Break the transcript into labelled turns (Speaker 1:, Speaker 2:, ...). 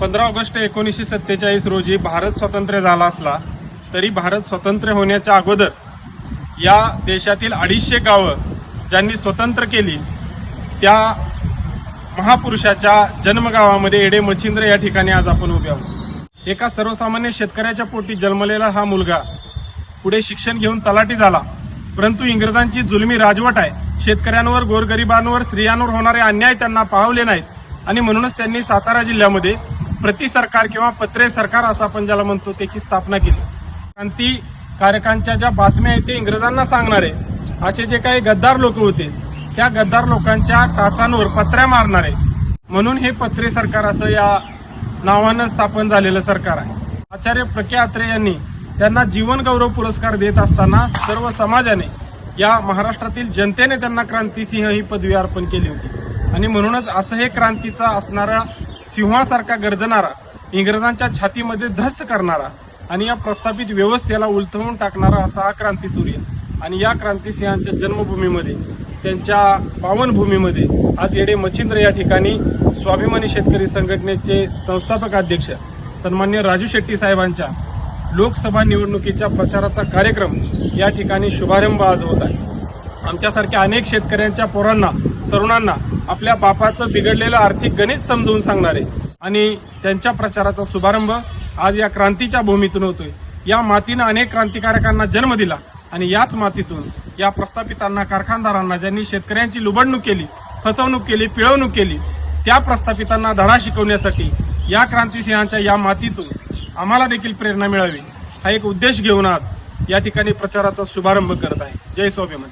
Speaker 1: पंधरा ऑगस्ट एकोणीसशे सत्तेचाळीस रोजी भारत स्वातंत्र्य झाला असला तरी भारत स्वतंत्र होण्याच्या अगोदर या देशातील अडीचशे गावं ज्यांनी स्वतंत्र केली त्या महापुरुषाच्या जन्मगावामध्ये एडे मच्छिंद्र या ठिकाणी आज आपण उभे आहोत. एका सर्वसामान्य शेतकऱ्याच्या पोटी जन्मलेला हा मुलगा पुढे शिक्षण घेऊन तलाठी झाला परंतु इंग्रजांची जुलमी राजवट आहे. शेतकऱ्यांवर गोरगरिबांवर स्त्रियांवर होणारे अन्याय त्यांना पाहवले नाहीत आणि म्हणूनच त्यांनी सातारा जिल्ह्यामध्ये प्रति सरकार किंवा पत्रे सरकार असं आपण ज्याला म्हणतो त्याची स्थापना केली. क्रांती कारकांच्या ज्या बातम्या आहेत ते इंग्रजांना सांगणारे असे जे काही गद्दार लोक होते त्या गद्दार लोकांच्या टाचांवर पत्र्या मारणारे म्हणून हे पत्रे सरकार असं या नावानं स्थापन झालेलं सरकार आहे. आचार्य प्रके अत्रे यांनी त्यांना जीवन गौरव पुरस्कार देत असताना सर्व समाजाने या महाराष्ट्रातील जनतेने त्यांना क्रांतिसिंह ही पदवी अर्पण केली होती. आणि म्हणूनच असं हे क्रांतीचा असणारा सिंहासारखा गर्जणारा इंग्रजांच्या छातीमध्ये धस्स करणारा आणि या प्रस्थापित व्यवस्थेला उलथवून टाकणारा असा हा क्रांतीसूर्य आणि या क्रांतिसिंहांच्या जन्मभूमीमध्ये त्यांच्या पावनभूमीमध्ये आज येडे मच्छिंद्र या ठिकाणी स्वाभिमानी शेतकरी संघटनेचे संस्थापक अध्यक्ष सन्मान्य राजू शेट्टी साहेबांच्या लोकसभा निवडणुकीच्या प्रचाराचा कार्यक्रम या ठिकाणी शुभारंभ आज होत आहे. आमच्यासारख्या अनेक शेतकऱ्यांच्या पोरांना तरुणांना आपल्या बापाचं बिघडलेलं आर्थिक गणित समजवून सांगणारे आणि त्यांच्या प्रचाराचा शुभारंभ आज या क्रांतीच्या भूमीतून होतोय. या मातीनं अनेक क्रांतिकारकांना जन्म दिला आणि याच मातीतून या प्रस्थापितांना कारखानदारांना ज्यांनी शेतकऱ्यांची लुबडणूक केली फसवणूक केली पिळवणूक केली त्या प्रस्थापितांना धडा शिकवण्यासाठी या क्रांतिसिंहांच्या या मातीतून आम्हाला देखील प्रेरणा मिळावी. हा एक उद्देश घेऊन आज या ठिकाणी प्रचाराचा शुभारंभ करत आहे. जय स्वाभिमान